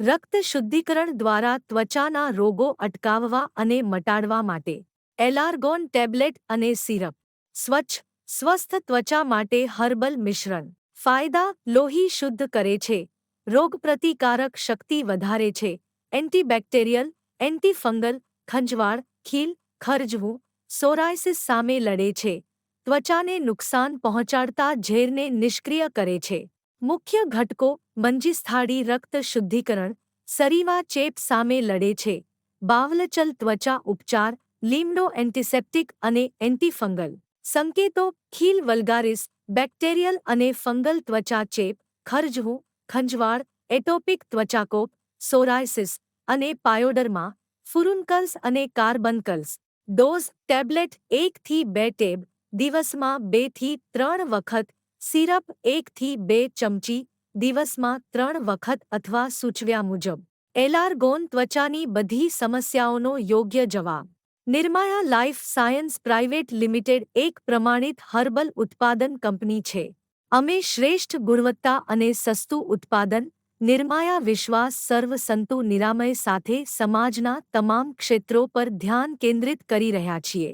રક્ત શુદ્ધિકરણ દ્વારા ત્વચાના રોગો અટકાવવા અને મટાડવા માટે એલાર્ગોન ટેબ્લેટ અને સિરપ. સ્વચ્છ, સ્વસ્થ ત્વચા માટે હર્બલ મિશ્રણ. ફાયદા, લોહી શુદ્ધ કરે છે. રોગપ્રતિકારક શક્તિ વધારે છે. એન્ટીબેક્ટેરિયલ, એન્ટીફંગલ, ખંજવાળ, ખીલ, ખરજવું, સોરાયસિસ સામે લડે છે. ત્વચાને નુકસાન પહોંચાડતા ઝેરને નિષ્ક્રિય કરે છે. મુખ્ય ઘટકો મંજીસ્થાળી રક્ત શુદ્ધિકરણ સરીવા ચેપ સામે લડે છે, બાવલચલ ત્વચા ઉપચાર લીમડો એન્ટિસેપ્ટિક અને એન્ટીફંગલ. સંકેતો, ખીલ વલ્ગારિસ, બેક્ટેરિયલ અને ફંગલ ત્વચા ચેપ, ખરજવું, ખંજવાળ, એટોપિક ત્વચાકોપ, સોરાયસિસ અને પાયોડરમાં, ફુરુનકલ્સ અને કાર્બનકલ્સ. ડોઝ ટેબ્લેટ એકથી બે ટેબ, દિવસમાં બેથી ત્રણ વખત સિરપ એકથી બે ચમચી દિવસમાં ત્રણ વખત અથવા સૂચવ્યા મુજબ. એલાર્ગોન ત્વચાની બધી સમસ્યાઓનો યોગ્ય જવાબ. Nirmaya life science private limited એક પ્રમાણિત હર્બલ ઉત્પાદન કંપની છે. અમે શ્રેષ્ઠ ગુણવત્તા અને સસ્તું ઉત્પાદન, નિર્માયા વિશ્વાસ સર્વ સંતુ નિરામય સાથે સમાજના તમામ ક્ષેત્રો પર ધ્યાન કેન્દ્રિત કરી રહ્યા છીએ.